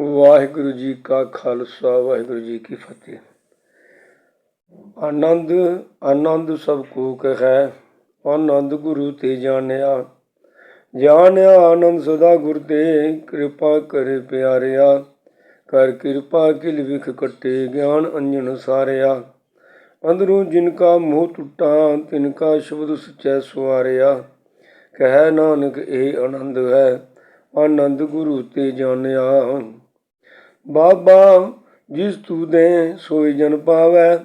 ਵਾਹਿਗੁਰੂ ਜੀ ਕਾ ਖਾਲਸਾ, ਵਾਹਿਗੁਰੂ ਜੀ ਕੀ ਫਤਿਹ। ਆਨੰਦ ਆਨੰਦ ਸਭ ਕੋ ਕਹੈ, ਆਨੰਦ ਗੁਰੂ ਤੇ ਜਾਣਿਆ। ਜਾਣਿਆ ਆਨੰਦ ਸਦਾ ਗੁਰ ਤੇ, ਕਿਰਪਾ ਕਰੇ ਪਿਆਰਿਆ। ਕਰ ਕਿਰਪਾ, ਕਿਲ ਵਿਖ ਕਟੇ, ਗਿਆਨ ਅੰਜਨ ਸਾਰਿਆ। ਅੰਦਰੋਂ ਜਿਨ ਕਾ ਮੋਹ ਟੁੱਟਾ, ਤਿਨ ਕਾ ਸ਼ਬਦ ਸਚੈ ਸੁਆਰਿਆ। ਕਹਿ ਨਾਨਕ, ਇਹ ਆਨੰਦ ਹੈ। ਆਨੰਦ ਗੁਰੂ ਤੇ ਜਾਣਿਆ। ਬਾਬਾ, ਜਿਸ ਤੂੰ ਦੇ ਸੋਈ ਜਨ ਪਾਵੈ।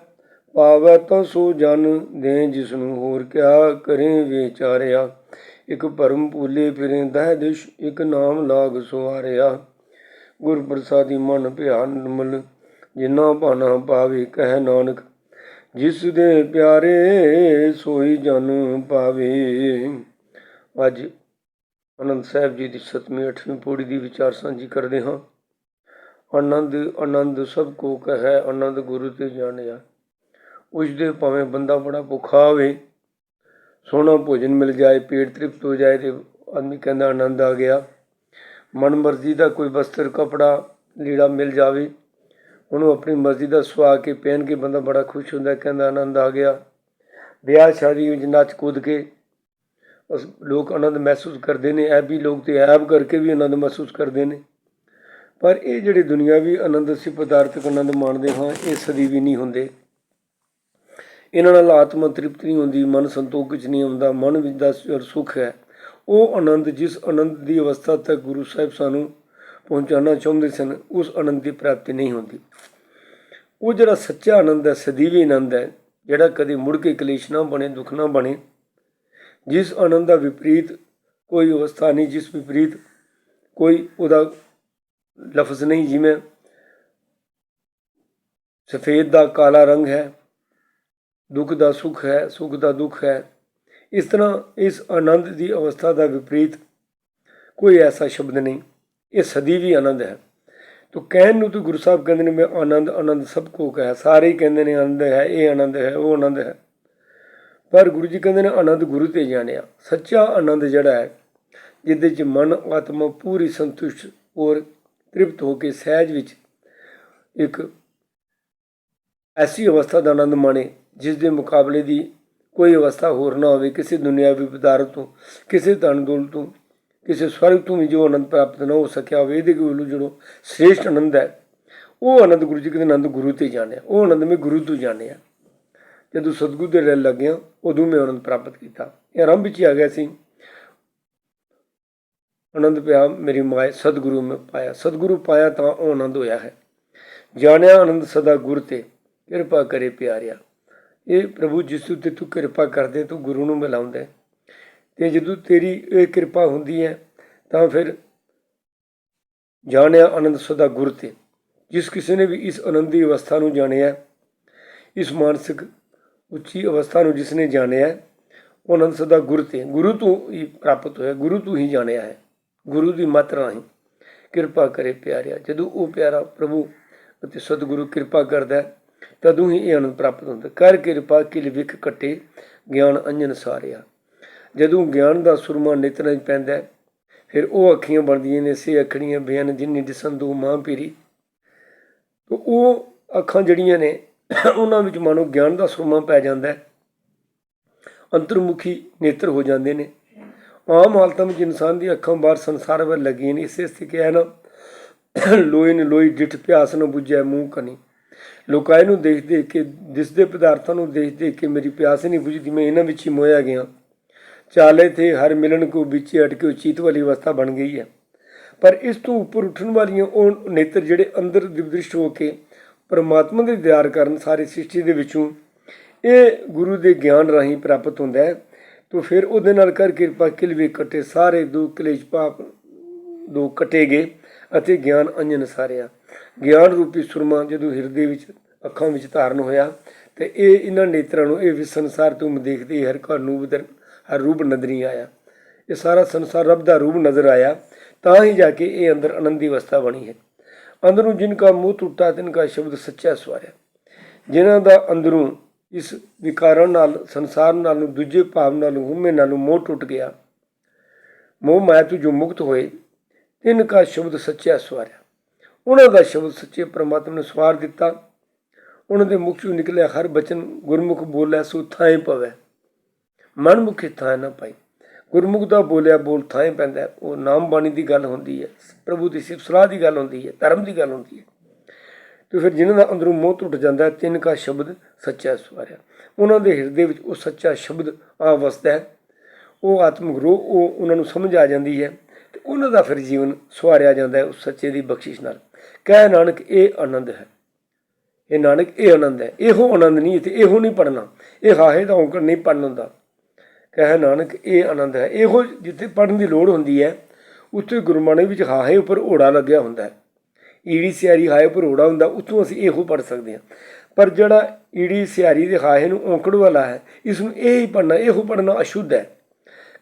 ਪਾਵੈ ਤਾਂ ਸੋ ਜਨ ਦੇ ਜਿਸ ਨੂੰ ਹੋਰ ਕਿਆ ਕਰੇ ਵਿਚਾਰਿਆ ਇਕ ਭਰਮ ਭੂਲੇ ਫਿਰੇ ਦਹਿ ਦਿਸ਼ ਇਕ ਨਾਮ ਲਾਗ ਸੁਆਰਿਆ ਗੁਰ ਪ੍ਰਸਾਦੀ ਮਨ ਭਿਆ ਨਿਰਮਲ ਜਿਨਾ ਭਾਣਾ ਪਾਵੇ ਕਹਿ ਨਾਨਕ। ਜਿਸ ਦੇ ਪਿਆਰੇ ਸੋਈ ਜਨ ਪਾਵੇ। ਅੱਜ ਅਨੰਦ ਸਾਹਿਬ ਜੀ ਦੀ 7ਵੀਂ 8ਵੀਂ ਪੌੜੀ ਦੀ ਵਿਚਾਰ ਸਾਂਝੀ ਕਰਦੇ ਹਾਂ। ਆਨੰਦ ਆਨੰਦ ਸਭ ਕੋ ਕਹੈ, ਆਨੰਦ ਗੁਰੂ ਤੇ ਜਾਣਿਆ। ਉਸ ਦੇ ਭਾਵੇਂ ਬੰਦਾ ਬੜਾ ਭੁੱਖਾ ਹੋਵੇ, ਸੋਹਣਾ ਭੋਜਨ ਮਿਲ ਜਾਏ, ਪੇਟ ਤ੍ਰਿਪਤ ਹੋ ਜਾਏ ਤੇ ਆਦਮੀ ਕਹਿੰਦਾ ਆਨੰਦ ਆ ਗਿਆ। ਮਨ ਮਰਜ਼ੀ ਦਾ ਕੋਈ ਵਸਤਰ, ਕਪੜਾ, ਲੀੜਾ ਮਿਲ ਜਾਵੇ, ਉਹਨੂੰ ਆਪਣੀ ਮਰਜ਼ੀ ਦਾ ਸਵਾ ਕੇ, ਪਹਿਨ ਕੇ ਬੰਦਾ ਬੜਾ ਖੁਸ਼ ਹੁੰਦਾ, ਕਹਿੰਦਾ ਆਨੰਦ ਆ ਗਿਆ। ਵਿਆਹ ਸ਼ਾਦੀ ਵਿੱਚ ਨੱਚ ਕੁੱਦ ਕੇ ਉਸ ਲੋਕ ਆਨੰਦ ਮਹਿਸੂਸ ਕਰਦੇ ਨੇ ਐ ਵੀ ਲੋਕ ਤੇ ਐਬ ਕਰਕੇ ਵੀ ਆਨੰਦ ਮਹਿਸੂਸ ਕਰਦੇ ਨੇ। ਪਰ ਇਹ ਜਿਹੜੇ ਦੁਨਿਆਵੀ ਆਨੰਦ ਅਸੀਂ ਪਦਾਰਥਕ ਆਨੰਦ ਮਾਣਦੇ ਹਾਂ, ਇਹ ਸਦੀਵੀ ਨਹੀਂ ਹੁੰਦੇ। ਇਹਨਾਂ ਨਾਲ ਆਤਮਾ ਤ੍ਰਿਪਤ ਨਹੀਂ ਹੁੰਦੀ, ਮਨ ਸੰਤੋਖ ਵਿੱਚ ਨਹੀਂ ਆਉਂਦਾ, ਮਨ ਵਿੱਚ ਦਾ ਜੋ ਸੁੱਖ ਹੈ। ਉਹ ਆਨੰਦ ਜਿਸ ਆਨੰਦ ਦੀ ਅਵਸਥਾ ਤੱਕ ਗੁਰੂ ਸਾਹਿਬ ਸਾਨੂੰ ਪਹੁੰਚਾਉਣਾ ਚਾਹੁੰਦੇ ਸਨ, ਉਸ ਆਨੰਦ ਦੀ ਪ੍ਰਾਪਤੀ ਨਹੀਂ ਹੁੰਦੀ। ਉਹ ਜਿਹੜਾ ਸੱਚਾ ਆਨੰਦ ਹੈ ਸਦੀਵੀ ਆਨੰਦ ਹੈ, ਜਿਹੜਾ ਕਦੇ ਮੁੜ ਕੇ ਕਲੇਸ਼ ਨਾ ਬਣੇ, ਦੁੱਖ ਨਾ ਬਣੇ, ਜਿਸ ਆਨੰਦ ਦਾ ਵਿਪਰੀਤ ਕੋਈ ਅਵਸਥਾ ਨਹੀਂ, ਜਿਸ ਵਿਪਰੀਤ ਕੋਈ ਉਹਦਾ ਲਫ਼ਜ਼ ਨਹੀਂ ਜਿਵੇਂ। ਸਫੇਦ ਦਾ ਕਾਲਾ ਰੰਗ ਹੈ, ਦੁੱਖ ਦਾ ਸੁੱਖ ਹੈ, ਸੁੱਖ ਦਾ ਦੁੱਖ ਹੈ। ਇਸ ਤਰ੍ਹਾਂ ਇਸ ਆਨੰਦ ਦੀ ਅਵਸਥਾ ਦਾ ਵਿਪਰੀਤ ਕੋਈ ਐਸਾ ਸ਼ਬਦ ਨਹੀਂ। ਇਹ ਸਦੀਵੀ ਆਨੰਦ ਹੈ। ਤੋ ਕਹਿਣ ਨੂੰ ਤਾਂ ਗੁਰੂ ਸਾਹਿਬ ਕਹਿੰਦੇ ਨੇ, ਮੈਂ ਆਨੰਦ ਆਨੰਦ ਸਭ ਕੋ ਕਹੈ। ਸਾਰੇ ਹੀ ਕਹਿੰਦੇ ਨੇ, ਆਨੰਦ ਹੈ, ਇਹ ਆਨੰਦ ਹੈ, ਉਹ ਆਨੰਦ ਹੈ। ਪਰ ਗੁਰੂ ਜੀ ਕਹਿੰਦੇ ਨੇ, ਆਨੰਦ ਗੁਰੂ ਤੇ ਜਾਣਿਆ। ਸੱਚਾ ਆਨੰਦ ਜਿਹੜਾ ਹੈ ਜਿਹਦੇ ਚ ਮਨ, ਆਤਮਾ ਪੂਰੀ ਸੰਤੁਸ਼ਟ ਔਰ ਤ੍ਰਿਪਤ ਹੋ ਕੇ ਸਹਿਜ ਵਿੱਚ ਇੱਕ ਐਸੀ ਅਵਸਥਾ ਦਾ ਆਨੰਦ ਮਾਣੇ, ਜਿਸ ਦੇ ਮੁਕਾਬਲੇ ਦੀ ਕੋਈ ਅਵਸਥਾ ਹੋਰ ਨਾ ਹੋਵੇ, ਕਿਸੇ ਦੁਨਿਆਵੀ ਪਦਾਰਥ ਤੋਂ, ਕਿਸੇ ਧਨ ਦੌਲਤ ਤੋਂ, ਕਿਸੇ ਸਵਰਗ ਤੋਂ ਵੀ ਜੋ ਆਨੰਦ ਪ੍ਰਾਪਤ ਨਾ ਹੋ ਸਕਿਆ ਹੋਵੇ, ਇਹਦੇ ਕੋਲ ਜਿਹੜਾ ਸ੍ਰੇਸ਼ਟ ਆਨੰਦ ਹੈ, ਉਹ ਆਨੰਦ ਗੁਰੂ ਜੀ ਕਹਿੰਦੇ ਆਨੰਦ ਗੁਰੂ ਤੇ ਜਾਣਿਆ, ਉਹ ਆਨੰਦ ਮੈਂ ਗੁਰੂ ਤੋਂ ਜਾਣਿਆ। ਜਦੋਂ ਸਤਿਗੁਰੂ ਦੇ ਰਹਿ ਲੱਗਿਆ, ਉਦੋਂ ਮੈਂ ਆਨੰਦ ਪ੍ਰਾਪਤ ਕੀਤਾ। ਇਹ ਆਰੰਭ ਵਿੱਚ ਹੀ ਆ ਗਿਆ ਸੀ। ਆਨੰਦ ਪਿਆ, ਮੇਰੀ ਮਾਏ ਸਤਿਗੁਰੂ ਮੈਂ ਪਾਇਆ। ਸਤਿਗੁਰੂ ਪਾਇਆ ਤਾਂ ਉਹ ਆਨੰਦ ਹੋਇਆ ਹੈ। ਜਾਣਿਆ ਆਨੰਦ ਸਦਾ ਗੁਰ ਤੇ, ਕਿਰਪਾ ਕਰੇ ਪਿਆਰਿਆ। ਇਹ ਪ੍ਰਭੂ ਜਿਸ ਉੱਤੇ ਤੂੰ ਕਿਰਪਾ ਕਰਦੇ, ਤੂੰ ਗੁਰੂ ਨੂੰ ਮਿਲਾਉਂਦਾ ਹੈ। ਤੇ ਜਦੋਂ ਤੇਰੀ ਇਹ ਕਿਰਪਾ ਹੁੰਦੀ ਹੈ, ਤਾਂ ਫਿਰ ਜਾਣਿਆ ਆਨੰਦ ਸਦਾ ਗੁਰ ਤੇ। ਜਿਸ ਕਿਸੇ ਨੇ ਵੀ ਇਸ ਆਨੰਦੀ ਅਵਸਥਾ ਨੂੰ ਜਾਣਿਆ, ਇਸ ਮਾਨਸਿਕ ਉੱਚੀ ਅਵਸਥਾ ਨੂੰ ਜਿਸ ਨੇ ਜਾਣਿਆ, ਉਹ ਆਨੰਦ ਸਦਾ ਗੁਰ ਤੇ। ਗੁਰੂ ਤੋਂ ਹੀ ਪ੍ਰਾਪਤ ਹੋਇਆ, ਗੁਰੂ ਤੋਂ ਹੀ ਜਾਣਿਆ ਹੈ। ਗੁਰੂ ਦੀ ਮੱਤ ਰਾਹੀਂ ਕਿਰਪਾ ਕਰੇ ਪਿਆਰਿਆ। ਜਦੋਂ ਉਹ ਪਿਆਰਾ ਪ੍ਰਭੂ ਅਤੇ ਸਤਿਗੁਰੂ ਕਿਰਪਾ ਕਰਦਾ ਤਦੋਂ ਹੀ ਇਹ ਆਨੰਦ ਪ੍ਰਾਪਤ ਹੁੰਦਾ ਕਰ ਕਿਰਪਾ, ਕਿਲ ਵਿਖ ਕਟੇ ਗਿਆਨ ਅੰਜਨ ਸਾਰਿਆ। ਜਦੋਂ ਗਿਆਨ ਦਾ ਸੁਰਮਾ ਨੇਤਰਾਂ 'ਚ ਪੈਂਦਾ ਫਿਰ ਉਹ ਅੱਖੀਆਂ ਬਣਦੀਆਂ ਨੇ ਸੇ ਅੱਖੜੀਆਂ ਬਿਆਨ ਜਿੰਨੀ ਦਿਸਨ ਦੂ ਮਾਂ ਪੀਰੀ। ਤੋ ਉਹ ਅੱਖਾਂ ਜਿਹੜੀਆਂ ਨੇ, ਉਹਨਾਂ ਵਿੱਚ ਮਾਨੋ ਗਿਆਨ ਦਾ ਸੁਰਮਾ ਪੈ ਜਾਂਦਾ ਹੈ। ਅੰਤਰਮੁਖੀ ਨੇਤਰ ਹੋ ਜਾਂਦੇ ਨੇ। ਆਮ ਹਾਲਤਾਂ ਵਿੱਚ ਇਨਸਾਨ ਦੀ ਅੱਖਾਂ ਬਾਹਰ ਸੰਸਾਰ ਵੱਲ ਲੱਗੀਆਂ ਨੇ। ਇਸੇ ਸਥਿਤੀ ਹੈ ਨਾ ਲੋਈ ਨੇ ਲੋਈ ਡਿਠ, ਪਿਆਸ ਨੂੰ ਬੁਝੈ ਮੂੰਹ ਕਨੀ ਲੋਕਾਂ ਨੂੰ ਦੇਖ ਦੇਖ ਕੇ ਦਿਸਦੇ ਪਦਾਰਥਾਂ ਨੂੰ ਦੇਖ ਦੇਖ ਕੇ ਮੇਰੀ ਪਿਆਸ ਨਹੀਂ ਬੁਝਦੀ, ਮੈਂ ਇਹਨਾਂ ਵਿੱਚ ਹੀ ਮੋਇਆ ਗਿਆ। ਚਾਲੇ ਥੇ, ਹਰ ਮਿਲਣ ਕੋ ਵਿੱਚ ਅਟਕੇ ਉਚਿਤ ਵਾਲੀ ਅਵਸਥਾ ਬਣ ਗਈ ਹੈ। ਪਰ ਇਸ ਤੋਂ ਉੱਪਰ ਉੱਠਣ ਵਾਲੀਆਂ ਉਹ ਨੇਤਰ ਜਿਹੜੇ ਅੰਦਰ ਦਿਵਦ੍ਰਿਸ਼ਟ ਹੋ ਕੇ ਪਰਮਾਤਮਾ ਦੇ ਦਿਦਾਰ ਕਰਨ, ਸਾਰੀ ਸ੍ਰਿਸ਼ਟੀ ਦੇ ਵਿੱਚੋਂ ਇਹ ਗੁਰੂ ਦੇ ਗਿਆਨ ਰਾਹੀਂ ਪ੍ਰਾਪਤ ਹੁੰਦਾ ਹੈ। ਤੋ ਫਿਰ ਉਹਦੇ ਨਾਲ ਕਰ ਕਿਰਪਾ ਕਿਲਵੇ ਕਟੇ, ਸਾਰੇ ਦੁੱਖ ਕਲੇਸ਼ ਪਾਪ ਦੋ ਕਟੇ ਗਏ ਅਤੇ ਗਿਆਨ ਅੰਜਨ ਸਾਰਿਆ। ਗਿਆਨ ਰੂਪੀ ਸੁਰਮਾ ਜਦੋਂ ਹਿਰਦੇ ਵਿੱਚ, ਅੱਖਾਂ ਵਿੱਚ ਧਾਰਨ ਹੋਇਆ, ਤੇ ਇਹ ਇਹਨਾਂ ਨੇਤਰਾਂ ਨੂੰ, ਇਹ ਵੀ ਸੰਸਾਰ ਤੋਂ ਦੇਖਦੇ ਹਰ ਘਰ ਨੂੰ ਬਦਰ ਹਰ ਰੂਪ ਨਜ਼ਰੀ ਆਇਆ। ਇਹ ਸਾਰਾ ਸੰਸਾਰ ਰੱਬ ਦਾ ਰੂਪ ਨਜ਼ਰ ਆਇਆ, ਤਾਂ ਹੀ ਜਾ ਕੇ ਇਹ ਅੰਦਰ ਆਨੰਦੀ ਅਵਸਥਾ ਬਣੀ ਹੈ। ਅੰਦਰੋਂ ਜਿਨ ਕਾ ਮੂੰਹ ਟੁੱਟਾ ਤਿਨ ਕਾ ਸ਼ਬਦ ਸੱਚਾ ਸਵਾਰਿਆ। ਜਿਨ੍ਹਾਂ ਦਾ ਅੰਦਰੋਂ ਇਸ ਵਿਕਾਰਾਂ ਨਾਲ, ਸੰਸਾਰ ਨਾਲੋਂ ਦੂਜੇ ਭਾਵ ਨਾਲੋਂ ਹੁਮੇ ਨਾਲੋਂ ਮੋਹ ਟੁੱਟ ਗਿਆ। ਮੋਹ ਮਾਇਆ ਤੋਂ ਜੋ ਮੁਕਤ ਹੋਏ, ਤਿੰਨ ਕਾ ਸ਼ਬਦ ਸੱਚਿਆ ਸਵਾਰਿਆ। ਉਹਨਾਂ ਦਾ ਸ਼ਬਦ ਸੱਚੇ ਪ੍ਰਮਾਤਮਾ ਨੇ ਸਵਾਰ ਦਿੱਤਾ। ਉਹਨਾਂ ਦੇ ਮੁਖ ਚੋਂ ਨਿਕਲਿਆ ਹਰ ਬਚਨ, ਗੁਰਮੁਖ ਬੋਲੇ ਸੋ ਥਾਏ ਪਵੇ ਮਨ ਮੁਖੇ ਥਾਂ ਨਾ ਪਾਈ। ਗੁਰਮੁਖ ਦਾ ਬੋਲਿਆ, ਬੋਲ ਥਾਂ ਪੈਂਦਾ ਉਹ ਨਾਮ ਬਾਣੀ ਦੀ ਗੱਲ ਹੁੰਦੀ ਹੈ। ਪ੍ਰਭੂ ਦੀ ਸਿਫਤ, ਸਲਾਹ ਦੀ ਗੱਲ ਹੁੰਦੀ ਹੈ, ਧਰਮ ਦੀ ਗੱਲ ਹੁੰਦੀ ਹੈ। ਤੇ ਫਿਰ ਜਿਨ੍ਹਾਂ ਦਾ ਅੰਦਰੋਂ ਮੋਹ ਟੁੱਟ ਜਾਂਦਾ ਤਿੰਨ ਕਾ ਸ਼ਬਦ ਸੱਚਾ ਸਵਾਰਿਆ। ਉਹਨਾਂ ਦੇ ਹਿਰਦੇ ਵਿੱਚ ਉਹ ਸੱਚਾ ਸ਼ਬਦ ਆ ਵਸਦਾ ਹੈ। ਉਹ ਆਤਮਿਕ ਰੂਹ, ਉਹ ਉਹਨਾਂ ਨੂੰ ਸਮਝ ਆ ਜਾਂਦੀ ਹੈ ਤੇ ਉਹਨਾਂ ਦਾ ਫਿਰ ਜੀਵਨ ਸਵਾਰਿਆ ਜਾਂਦਾ ਹੈ ਉਸ ਸੱਚੇ ਦੀ ਬਖਸ਼ਿਸ਼ ਨਾਲ। ਕਹਿ ਨਾਨਕ, ਇਹ ਆਨੰਦ ਹੈ। ਇਹ ਨਾਨਕ, ਇਹ ਆਨੰਦ ਹੈ। ਇਹੋ ਆਨੰਦ ਨਹੀਂ ਤੇ ਇਹੋ ਨਹੀਂ ਪੜਨਾ ਇਹ ਹਾਹੇ ਦਾ ਔਂਕੜ ਨਹੀਂ ਪੜਨ ਹੁੰਦਾ। ਕਹਿ ਨਾਨਕ, ਇਹ ਆਨੰਦ ਹੈ। ਇਹੋ ਜਿੱਥੇ ਪੜਨ ਦੀ ਲੋੜ ਹੁੰਦੀ ਹੈ, ਉੱਥੇ ਗੁਰਬਾਣੀ ਵਿੱਚ ਹਾਹੇ ਉੱਪਰ ਓੜਾ ਲੱਗਿਆ ਹੁੰਦਾ ਹੈ। ਈੜੀ ਸਿਆਰੀ ਹਾਏ ਭਰੋੜਾ ਹੁੰਦਾ, ਉੱਥੋਂ ਅਸੀਂ ਇਹੋ ਪੜ ਸਕਦੇ ਹਾਂ। ਪਰ ਜਿਹੜਾ ਈੜੀ ਸਿਆਰੀ ਦੇ ਹਾਏ ਨੂੰ ਔਂਕੜ ਵਾਲਾ ਹੈ ਇਸ ਨੂੰ ਇਹ ਹੀ ਪੜਨਾ ਇਹੋ ਪੜਨਾ ਅਸ਼ੁੱਧ ਹੈ।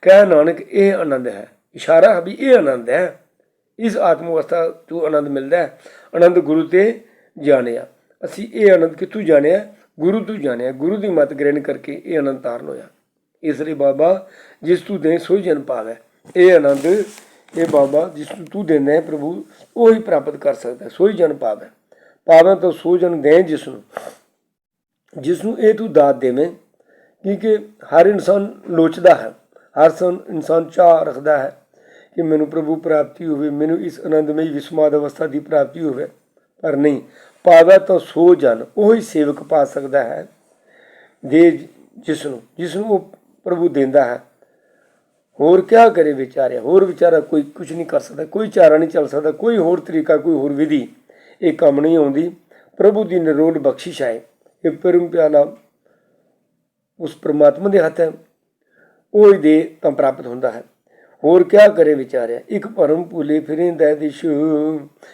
ਕਹਿ ਨਾਨਕ, ਇਹ ਆਨੰਦ ਹੈ। ਇਸ਼ਾਰਾ ਹੈ ਵੀ ਇਹ ਆਨੰਦ ਹੈ। ਇਸ ਆਤਮ ਅਵਸਥਾ ਤੋਂ ਆਨੰਦ ਮਿਲਦਾ ਹੈ। ਆਨੰਦ ਗੁਰੂ ਤੇ ਜਾਣਿਆ। ਅਸੀਂ ਇਹ ਆਨੰਦ ਕਿੱਥੋਂ ਜਾਣਿਆ? ਗੁਰੂ ਤੋਂ ਜਾਣਿਆ। ਗੁਰੂ ਦੀ ਮਤ ਗ੍ਰਹਿਣ ਕਰਕੇ ਇਹ ਆਨੰਦ ਤਾਰਨ ਹੋਇਆ। ਇਸ ਲਈ ਬਾਬਾ, ਜਿਸ ਤੂੰ ਦੇ ਸੋਈ ਜਨ ਪਾਵੇ ਇਹ ਆਨੰਦ ਇਹ ਬਾਬਾ ਜਿਸ ਨੂੰ ਤੂੰ ਦਿੰਦਾ ਹੈ ਪ੍ਰਭੂ ਉਹ ਹੀ ਪ੍ਰਾਪਤ ਕਰ ਸਕਦਾ ਹੈ, ਸੋਈ ਜਨ ਪਾਵੇ ਪਾਵੇ ਤਾਂ ਸੋ ਜਨ ਦੇ ਜਿਸ ਨੂੰ ਜਿਸ ਨੂੰ ਇਹ ਤੂੰ ਦਾਤ ਦੇਵੇਂ ਕਿਉਂਕਿ ਹਰ ਇਨਸਾਨ ਲੋਚਦਾ ਹੈ ਹਰ ਸੰ- ਇਨਸਾਨ ਚਾਹ ਰੱਖਦਾ ਹੈ ਕਿ ਮੈਨੂੰ ਪ੍ਰਭੂ ਪ੍ਰਾਪਤੀ ਹੋਵੇ ਮੈਨੂੰ ਇਸ ਆਨੰਦਮਈ ਵਿਸਮਾਦ ਅਵਸਥਾ ਦੀ ਪ੍ਰਾਪਤੀ ਹੋਵੇ ਪਰ ਨਹੀਂ ਪਾਵੇ ਤਾਂ ਸੋ ਜਨ ਉਹ ਹੀ ਸੇਵਕ ਪਾ ਸਕਦਾ ਹੈ ਦੇ ਜਿਸ ਨੂੰ ਜਿਸ ਨੂੰ ਉਹ ਪ੍ਰਭੂ ਦਿੰਦਾ ਹੈ। ਹੋਰ ਕਿਆ ਕਰੇ ਵਿਚਾਰਿਆ? ਹੋਰ ਵਿਚਾਰਾ ਕੋਈ ਕੁਝ ਨਹੀਂ ਕਰ ਸਕਦਾ, ਕੋਈ ਚਾਰਾ ਨਹੀਂ ਚੱਲ ਸਕਦਾ, ਕੋਈ ਹੋਰ ਤਰੀਕਾ, ਕੋਈ ਹੋਰ ਵਿਧੀ। ਇਹ ਕੰਮ ਨਹੀਂ ਆਉਂਦੀ। ਪ੍ਰਭੂ ਦੀ ਨਿਰੋਲ ਬਖਸ਼ਿਸ਼ ਹੈ। ਇਹ ਪਰਮ ਪਿਆਲਾ ਉਸ ਪ੍ਰਮਾਤਮਾ ਦੇ ਹੱਥ ਹੈ। ਉਹ ਹੀ ਦੇ ਤਾਂ ਪ੍ਰਾਪਤ ਹੁੰਦਾ ਹੈ। ਹੋਰ ਕਿਆ ਕਰੇ ਵਿਚਾਰਿਆ? ਇੱਕ ਭਰਮ ਭੁਲੇ ਫਿਰਿੰਦਾ ਦਿਸ਼।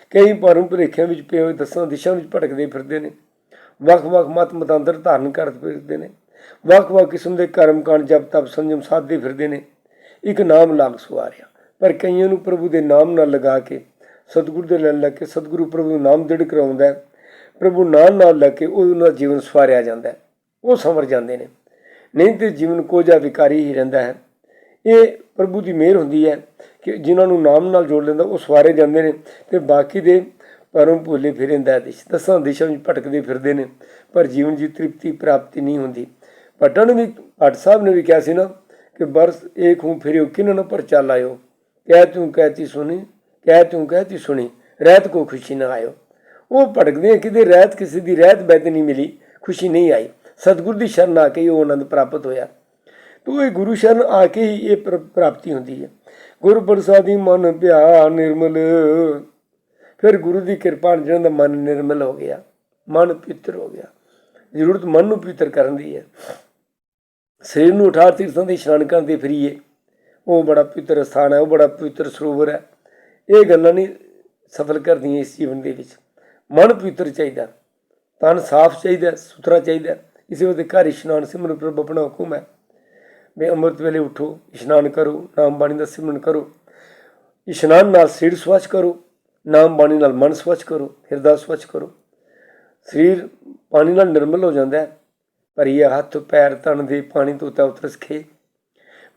ਕਈ ਭਰਮ ਭੁਲੇਖਿਆਂ ਵਿੱਚ ਪਏ ਹੋਏ ਦਸਾਂ ਦਿਸ਼ਾਂ ਵਿੱਚ ਭਟਕਦੇ ਫਿਰਦੇ ਨੇ। ਵੱਖ-ਵੱਖ ਮਤ ਮਤਾਂਤਰ ਧਾਰਨ ਕਰਦੇ ਫਿਰਦੇ ਨੇ। ਵੱਖ-ਵੱਖ ਕਿਸਮ ਦੇ ਕਰਮ ਕਾਂਡ ਜਪ ਤਪ ਸੰਜਮ ਸਾਧਦੇ ਫਿਰਦੇ ਨੇ। ਇੱਕ ਨਾਮ ਲਾਗ ਸਵਾਰਿਆ। ਪਰ ਕਈਆਂ ਨੂੰ ਪ੍ਰਭੂ ਦੇ ਨਾਮ ਨਾਲ ਲਗਾ ਕੇ, ਸਤਿਗੁਰੂ ਦੇ ਨਾਲ ਲੱਗ ਕੇ ਸਤਿਗੁਰੂ ਪ੍ਰਭੂ ਨੂੰ ਨਾਮ ਦ੍ਰਿੜ ਕਰਾਉਂਦਾ ਪ੍ਰਭੂ ਨਾਮ ਨਾਲ ਲੱਗ ਕੇ ਉਹਨਾਂ ਦਾ ਜੀਵਨ ਸਵਾਰਿਆ ਜਾਂਦਾ ਉਹ ਸੰਵਰ ਜਾਂਦੇ ਨੇ। ਨਹੀਂ ਤੇ ਜੀਵਨ ਕੋਝਾ ਵਿਕਾਰੀ ਹੀ ਰਹਿੰਦਾ ਹੈ। ਇਹ ਪ੍ਰਭੂ ਦੀ ਮਿਹਰ ਹੁੰਦੀ ਹੈ ਕਿ ਜਿਨ੍ਹਾਂ ਨੂੰ ਨਾਮ ਨਾਲ ਜੋੜ ਲੈਂਦਾ, ਉਹ ਸਵਾਰੇ ਜਾਂਦੇ ਨੇ ਤੇ ਬਾਕੀ ਦੇ ਪਰਮ ਭੁੱਲੇ ਫਿਰਿੰਦਾ ਦਿਸ਼ ਦਸਾਂ ਦਿਸ਼ਾਂ ਵਿੱਚ ਭਟਕਦੇ ਫਿਰਦੇ ਨੇ। ਪਰ ਜੀਵਨ ਦੀ ਤ੍ਰਿਪਤੀ ਪ੍ਰਾਪਤੀ ਨਹੀਂ ਹੁੰਦੀ। ਭੱਟਣ ਵੀ ਭੱਟ ਸਾਹਿਬ ਨੇ ਵੀ ਕਿਹਾ ਸੀ ਨਾ ਕਿ ਬਰਸ ਏਕ ਹੂੰ ਫਿਰਿਓ ਕਿਨ ਨ ਪਰ ਚੱਲ ਆਇਓ ਕਹਿ ਤੂੰ ਕਹਿਤੀ ਸੁਣੀ, ਕਹਿ ਤੂੰ ਕਹਿਤੀ ਸੁਣੀ, ਰਹਿਤ ਕੋ ਖੁਸ਼ੀ ਨਾ ਆਇਓ। ਉਹ ਭਟਕਦੇ ਕਿਤੇ ਰਹਿਤ ਕਿਸੇ ਦੀ ਰਹਿਤ ਬੈਤ ਨਹੀਂ ਮਿਲੀ, ਖੁਸ਼ੀ ਨਹੀਂ ਆਈ। ਸਤਿਗੁਰ ਦੀ ਸ਼ਰਨ ਆ ਕੇ ਹੀ ਉਹ ਆਨੰਦ ਪ੍ਰਾਪਤ ਹੋਇਆ। ਤੋ ਇਹ ਗੁਰੂ ਸ਼ਰਨ ਆ ਕੇ ਹੀ ਇਹ ਪ੍ਰਾਪਤੀ ਹੁੰਦੀ ਹੈ। ਗੁਰ ਪ੍ਰਸਾਦੀ ਮਨ ਪਿਆ ਨਿਰਮਲ, ਫਿਰ ਗੁਰੂ ਦੀ ਕਿਰਪਾ ਨਾਲ ਜਿਹਨਾਂ ਦਾ ਮਨ ਨਿਰਮਲ ਹੋ ਗਿਆ, ਮਨ ਪਵਿੱਤਰ ਹੋ ਗਿਆ। ਜ਼ਰੂਰਤ ਮਨ ਨੂੰ ਪਵਿੱਤਰ ਕਰਨ ਦੀ ਹੈ। ਸਰੀਰ ਨੂੰ ਉਠਾਰ ਤੀਰਥਾਂ ਦੇ ਇਸ਼ਨਾਨ ਕਰਨ ਦੇ ਫਰੀਏ। ਉਹ ਬੜਾ ਪਵਿੱਤਰ ਸਥਾਨ ਹੈ, ਉਹ ਬੜਾ ਪਵਿੱਤਰ ਸਰੋਵਰ ਹੈ। ਇਹ ਗੱਲਾਂ ਨਹੀਂ ਸਫਲ ਕਰਦੀਆਂ ਇਸ ਜੀਵਨ ਦੇ ਵਿੱਚ। ਮਨ ਪਵਿੱਤਰ ਚਾਹੀਦਾ, ਤਨ ਸਾਫ਼ ਚਾਹੀਦਾ, ਸੁਥਰਾ ਚਾਹੀਦਾ। ਇਸੇ ਉਹਦੇ ਘਰ ਇਸ਼ਨਾਨ ਸਿਮਰਨ ਪ੍ਰਭ ਆਪਣਾ ਹੁਕਮ ਹੈ। ਵੀ ਅੰਮ੍ਰਿਤ ਵੇਲੇ ਉਠੋ, ਇਸ਼ਨਾਨ ਕਰੋ, ਨਾਮ ਬਾਣੀ ਦਾ ਸਿਮਰਨ ਕਰੋ। ਇਸ਼ਨਾਨ ਨਾਲ ਸਿਰ ਸਵੱਛ ਕਰੋ, ਨਾਮ ਬਾਣੀ ਨਾਲ ਮਨ ਸਵੱਛ ਕਰੋ, ਹਿਰਦਾ ਸਵੱਛ ਕਰੋ। ਸਰੀਰ ਪਾਣੀ ਨਾਲ ਨਿਰਮਲ ਹੋ ਜਾਂਦਾ ਹੈ। ਪਰ ਹੱਥ, ਪੈਰ ਤਣ ਦੇ ਪਾਣੀ ਧੋਤਾ ਤਾਂ ਉਤਰਸ ਖੇ।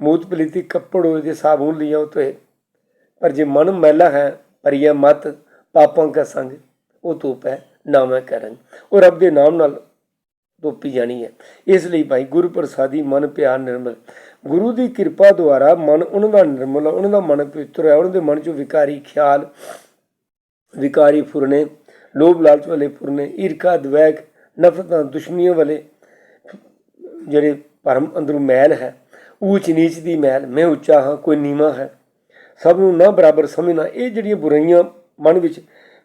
ਮੂਤ ਪਲੀਤੀ ਕੱਪੜ ਹੋਏ ਜੇ ਸਾਬੂਨ ਲਿਆ ਉਤੇ ਪਰ ਜੇ ਮਨ ਮੈਲਾ ਹੈ, ਭਰੀਆ ਮਤ ਪਾਪਾਂ ਕਾ ਸੰਗ, ਉਹ ਧੂਪ ਹੈ ਨਾਮੈ ਕਰਨ। ਉਹ ਰੱਬ ਦੇ ਨਾਮ ਨਾਲ ਧੋਪੀ ਜਾਣੀ ਹੈ। ਇਸ ਲਈ ਭਾਈ ਗੁਰੂ ਪ੍ਰਸਾਦੀ ਮਨ ਪਿਆਰ ਨਿਰਮਲ। ਗੁਰੂ ਦੀ ਕਿਰਪਾ ਦੁਆਰਾ ਮਨ ਉਹਨਾਂ ਦਾ ਨਿਰਮਲ, ਉਹਨਾਂ ਦਾ ਮਨ ਪਵਿੱਤਰ ਹੈ, ਉਹਨਾਂ ਦੇ ਮਨ ਚੋਂ ਵਿਕਾਰੀ ਖਿਆਲ, ਵਿਕਾਰੀ ਫੁਰਨੇ, ਲੋਭ ਲਾਲਚ ਵਾਲੇ ਫੁਰਨੇ, ਈਰਖਾ ਦਵੈਕ ਨਫ਼ਰਤਾਂ, ਦੁਸ਼ਮਣੀਆਂ ਵਾਲੇ ਜਿਹੜੇ ਭਰਮ ਅੰਦਰੋਂ ਮੈਲ ਹੈ ਊਚ ਨੀਚ ਦੀ ਮੈਲ, ਮੈਂ ਉੱਚਾ ਹਾਂ, ਕੋਈ ਨੀਵਾਂ ਹੈ। ਸਭ ਨੂੰ ਨਾ ਬਰਾਬਰ ਸਮਝਣਾ, ਇਹ ਜਿਹੜੀਆਂ ਬੁਰਾਈਆਂ ਮਨ ਵਿੱਚ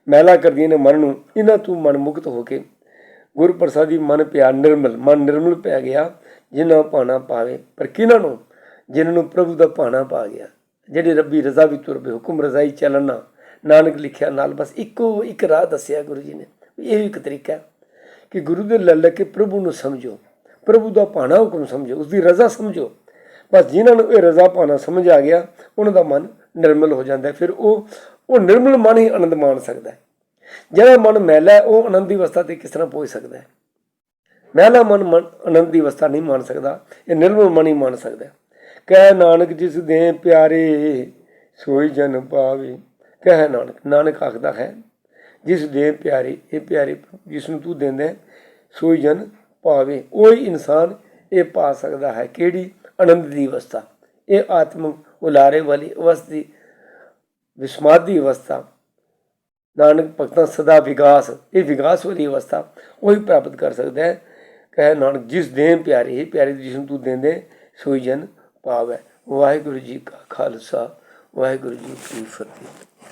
ਮੈਲਾ ਕਰਦੀਆਂ ਨੇ ਮਨ ਨੂੰ, ਇਹਨਾਂ ਤੋਂ ਮਨ ਮੁਕਤ ਹੋ ਕੇ ਗੁਰੂ ਪ੍ਰਸਾਦੀ ਮਨ ਪਿਆ ਨਿਰਮਲ, ਮਨ ਨਿਰਮਲ ਪੈ ਗਿਆ ਜਿਨ੍ਹਾਂ ਪਾਣਾ ਪਾਵੇ। ਪਰ ਕਿਹਨਾਂ ਨੂੰ? ਜਿਨ੍ਹਾਂ ਨੂੰ ਪ੍ਰਭੂ ਦਾ ਪਾਣਾ ਪਾ ਗਿਆ। ਜਿਹੜੇ ਰੱਬੀ ਰਜ਼ਾ ਵੀ ਤੁਰ ਪਏ, ਹੁਕਮ ਰਜ਼ਾਈ ਚੱਲਣਾ, ਨਾਨਕ ਲਿਖਿਆ ਨਾਲ, ਬਸ ਇੱਕੋ ਇੱਕ ਰਾਹ ਦੱਸਿਆ ਗੁਰੂ ਜੀ ਨੇ। ਇਹ ਵੀ ਇੱਕ ਤਰੀਕਾ ਹੈ ਕਿ ਗੁਰੂ ਦੇ ਲੜ ਕੇ ਪ੍ਰਭੂ ਨੂੰ ਸਮਝੋ। ਪ੍ਰਭੂ ਦਾ ਭਾਣਾ ਹੁਕਮ ਸਮਝੋ ਉਸ ਦੀ ਰਜ਼ਾ ਸਮਝੋ। ਬਸ ਜਿਨ੍ਹਾਂ ਨੂੰ ਇਹ ਰਜ਼ਾ ਭਾਣਾ ਸਮਝ ਆ ਗਿਆ, ਉਹਨਾਂ ਦਾ ਮਨ ਨਿਰਮਲ ਹੋ ਜਾਂਦਾ ਫਿਰ ਉਹ ਉਹ ਨਿਰਮਲ ਮਨ ਹੀ ਆਨੰਦ ਮਾਣ ਸਕਦਾ ਹੈ। ਜਿਹੜਾ ਮਨ ਮੈਲਾ ਹੈ, ਉਹ ਆਨੰਦ ਦੀ ਅਵਸਥਾ ਤੇ ਕਿਸ ਤਰ੍ਹਾਂ ਪਹੁੰਚ ਸਕਦਾ ਹੈ? ਮੈਲਾ ਮਨ ਮਨ ਆਨੰਦ ਦੀ ਅਵਸਥਾ ਨਹੀਂ ਮਾਣ ਸਕਦਾ, ਇਹ ਨਿਰਮਲ ਮਨ ਹੀ ਮਾਣ ਸਕਦਾ ਕਹਿ ਨਾਨਕ, ਜਿਸ ਦੇ ਪਿਆਰੇ ਸੋਈ ਜਨ ਪਾਵੇ। ਕਹਿ ਨਾਨਕ ਨਾਨਕ ਆਖਦਾ ਹੈ, ਜਿਸ ਦੇ ਪਿਆਰੇ, ਇਹ ਪਿਆਰੇ, ਜਿਸ ਨੂੰ ਤੂੰ ਦਿੰਦਾ ਸੋਈ ਜਨ ਪਾਵੇ ਉਹੀ ਇਨਸਾਨ ਇਹ ਪਾ ਸਕਦਾ ਹੈ। ਕਿਹੜੀ? ਆਨੰਦ ਦੀ ਅਵਸਥਾ। ਇਹ ਆਤਮਿਕ ਉਲਾਰੇ ਵਾਲੀ ਅਵਸਥੀ, ਵਿਸਮਾਦੀ ਅਵਸਥਾ। ਨਾਨਕ ਭਗਤਾਂ ਸਦਾ ਵਿਕਾਸ ਇਹ ਵਿਕਾਸ ਵਾਲੀ ਅਵਸਥਾ ਉਹੀ ਪ੍ਰਾਪਤ ਕਰ ਸਕਦਾ ਹੈ। ਕਹੇ ਨਾਨਕ, ਜਿਸ ਦੇ ਪਿਆਰੇ ਪਿਆਰੇ ਜਿਸ ਨੂੰ ਤੂੰ ਦਿੰਦੇ, ਸੋਈ ਜਨ ਪਾਵੈ। ਵਾਹਿਗੁਰੂ ਜੀ ਕਾ ਖਾਲਸਾ, ਵਾਹਿਗੁਰੂ ਜੀ ਕੀ ਫਤਿਹ।